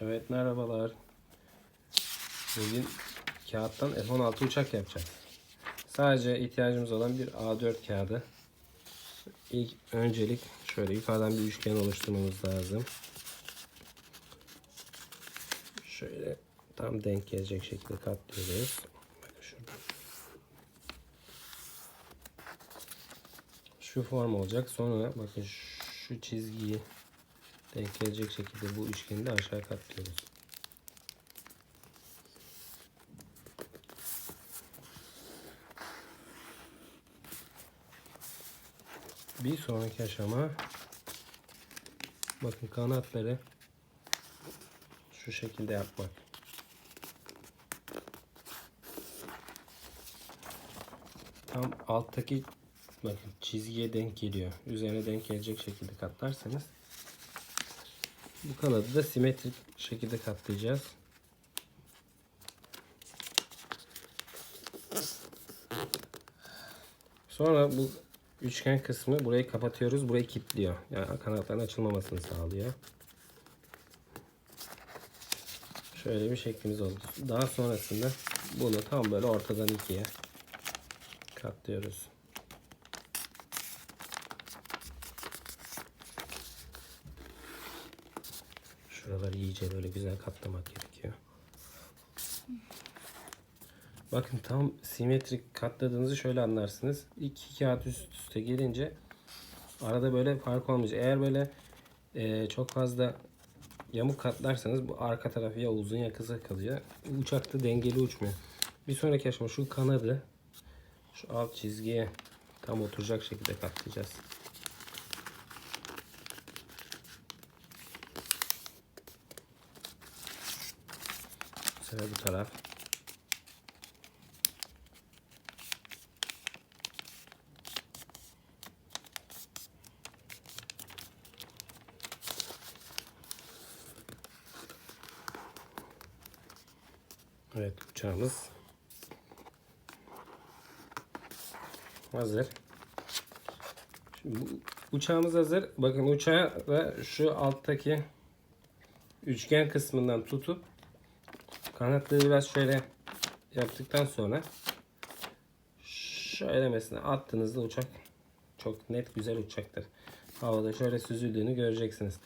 Evet merhabalar. Bugün kağıttan F-16 uçak yapacağız. Sadece ihtiyacımız olan bir A4 kağıdı. İlk öncelik şöyle yukarıdan bir üçgen oluşturmamız lazım. Şöyle tam denk gelecek şekilde katlıyoruz. Şu form olacak. Sonra bakın şu çizgiyi denk gelecek şekilde bu üçgeni de aşağı katlıyoruz. Bir sonraki aşama bakın kanatları şu şekilde yapmak. Tam alttaki bakın çizgiye denk geliyor. Üzerine denk gelecek şekilde katlarsanız bu kanadı da simetrik şekilde katlayacağız. Sonra bu üçgen kısmı burayı kapatıyoruz. Burayı kilitliyor. Yani kanatların açılmamasını sağlıyor. Şöyle bir şeklimiz oldu. Daha sonrasında bunu tam böyle ortadan ikiye katlıyoruz. Şuraları iyice böyle güzel katlamak gerekiyor. Bakın tam simetrik katladığınızı şöyle anlarsınız. İki kağıt üst üste gelince arada böyle fark olmayacak. Eğer böyle e, çok fazla yamuk katlarsanız bu arka tarafı ya uzun ya kısa kalıyor. Uçakta dengeli uçmuyor. Bir sonraki aşama şu kanadı şu alt çizgiye tam oturacak şekilde katlayacağız. Sıra bu taraf. Evet uçağımız hazır. Şimdi bu uçağımız hazır. Bakın uçağı da şu alttaki üçgen kısmından tutup kanatları biraz şöyle yaptıktan sonra şöyle mesela attığınızda uçak çok net güzel uçacaktır. Havada şöyle süzüldüğünü göreceksiniz.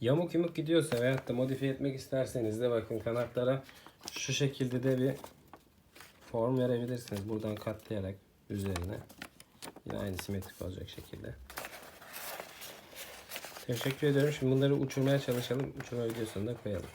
Yamuk yumuk gidiyorsa veyahut da modifiye etmek isterseniz de bakın kanatlara şu şekilde de bir form verebilirsiniz. Buradan katlayarak üzerine. Yine aynı simetrik olacak şekilde. Teşekkür ediyorum. Şimdi bunları uçurmaya çalışalım. Uçurma videosunu da koyalım.